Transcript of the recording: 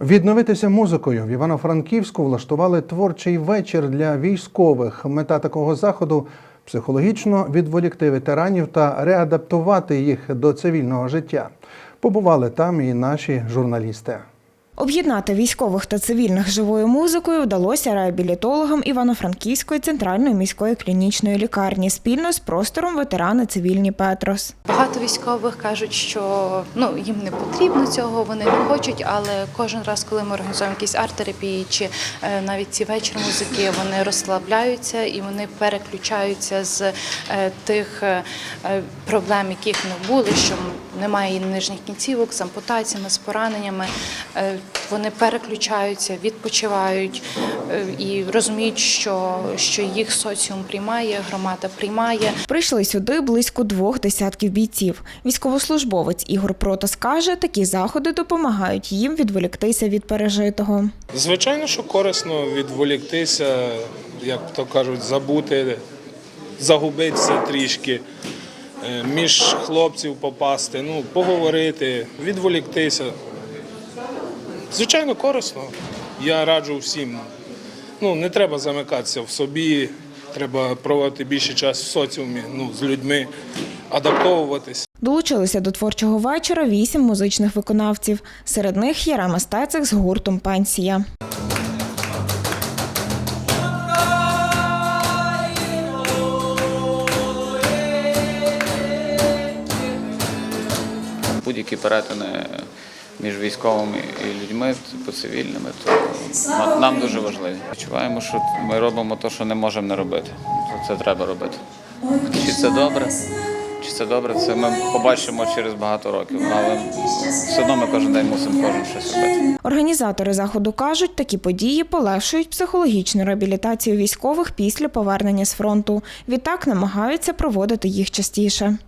Відновитися музикою в Івано-Франківську влаштували творчий вечір для військових. Мета такого заходу психологічно відволікти ветеранів та реадаптувати їх до цивільного життя. Побували там і наші журналісти. Об'єднати військових та цивільних живою музикою вдалося реабілітологам Івано-Франківської центральної міської клінічної лікарні спільно з простором ветерани цивільні Петрос. Багато військових кажуть, що ну їм не потрібно цього, вони не хочуть. Але кожен раз, коли ми організуємо якісь арт-терапії чи е, навіть ці вечір музики, вони розслабляються і вони переключаються з е, тих е, проблем, яких не були, що немає нижніх кінцівок з ампутаціями, з пораненнями. Вони переключаються, відпочивають е, і розуміють, що, що їх соціум приймає, громада приймає. Прийшли сюди близько двох десятків бійців. Військовослужбовець Ігор Протас каже, такі заходи допомагають їм відволіктися від пережитого. Звичайно, що корисно відволіктися, як то кажуть, забути, загубитися трішки, е, між хлопців попасти, ну, поговорити, відволіктися. Звичайно, корисно. Я раджу всім. Ну, не треба замикатися в собі, треба проводити більше часу в соціумі, ну, з людьми, адаптовуватися. Долучилися до творчого вечора вісім музичних виконавців. Серед них Ярема Стецик з гуртом Пенсія. будь-які перетини між військовими і людьми, типу цивільними, то нам- нам дуже важливі. Відчуваємо, що ми робимо те, що не можемо не робити. То Це треба робити. Чи це добре? Чи це добре? Це ми побачимо через багато років. Але все одно ми кожен день мусимо кожен щось робити. Організатори заходу кажуть, такі події полегшують психологічну реабілітацію військових після повернення з фронту. Відтак намагаються проводити їх частіше.